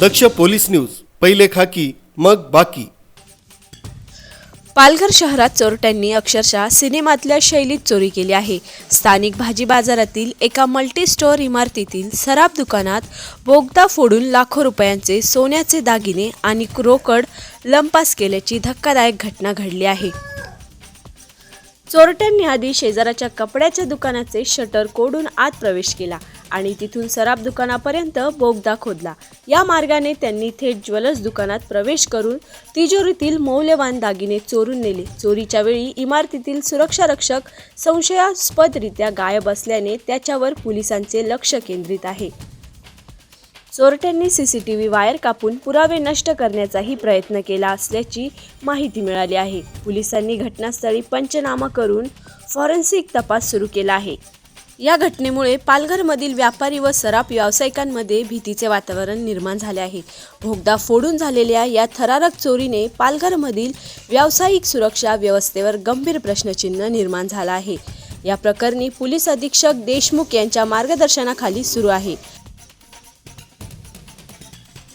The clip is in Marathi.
दक्ष पोलीस न्यूज पहिले खाकी मग बाकी. पालघर शहरात चोरट्यांनी अक्षरशः सिनेमातल्या शैलीत चोरी केली आहे. स्थानिक भाजी बाजारातील एका मल्टी स्टोअर इमारतीतील सराफ दुकानात बोगदा फोडून लाखो रुपयांचे सोन्याचे दागिने आणि रोकड लंपास केल्याची धक्कादायक घटना घडली आहे. चोरट्यांनी आधी शेजाराच्या कपड्याच्या दुकानाचे शटर कोडून आत प्रवेश केला. आणि तिथून सराफ दुकानापर्यंत बोगदा खोदला. या मार्गाने त्यांनी थेट ज्वेलर्स दुकानात प्रवेश करून तिजोरीतील मौल्यवान दागिने चोरून नेले. चोरीच्या वेळी इमारतीतील सुरक्षा रक्षक संशयास्पदरित्या गायब असल्याने त्याच्यावर पोलिसांचे लक्ष केंद्रित आहे. चोरट्यांनी सीसीटीव्ही वायर कापून पुरावे नष्ट करण्याचाही प्रयत्न केला असल्याची माहिती मिळाली आहे. पोलिसांनी घटनास्थळी पंचनामा करून फॉरेन्सिक तपास सुरू केला आहे. या घटनेमुळे पालघरमधील व्यापारी व सराफ व्यावसायिकांमध्ये भीतीचे वातावरण निर्माण झाले आहे. भोगदा फोडून झालेल्या या थरारक चोरीने पालघरमधील व्यावसायिक सुरक्षा व्यवस्थेवर गंभीर प्रश्नचिन्ह निर्माण झाला आहे. या प्रकरणी पोलीस अधीक्षक देशमुख यांच्या मार्गदर्शनाखाली सुरू आहे.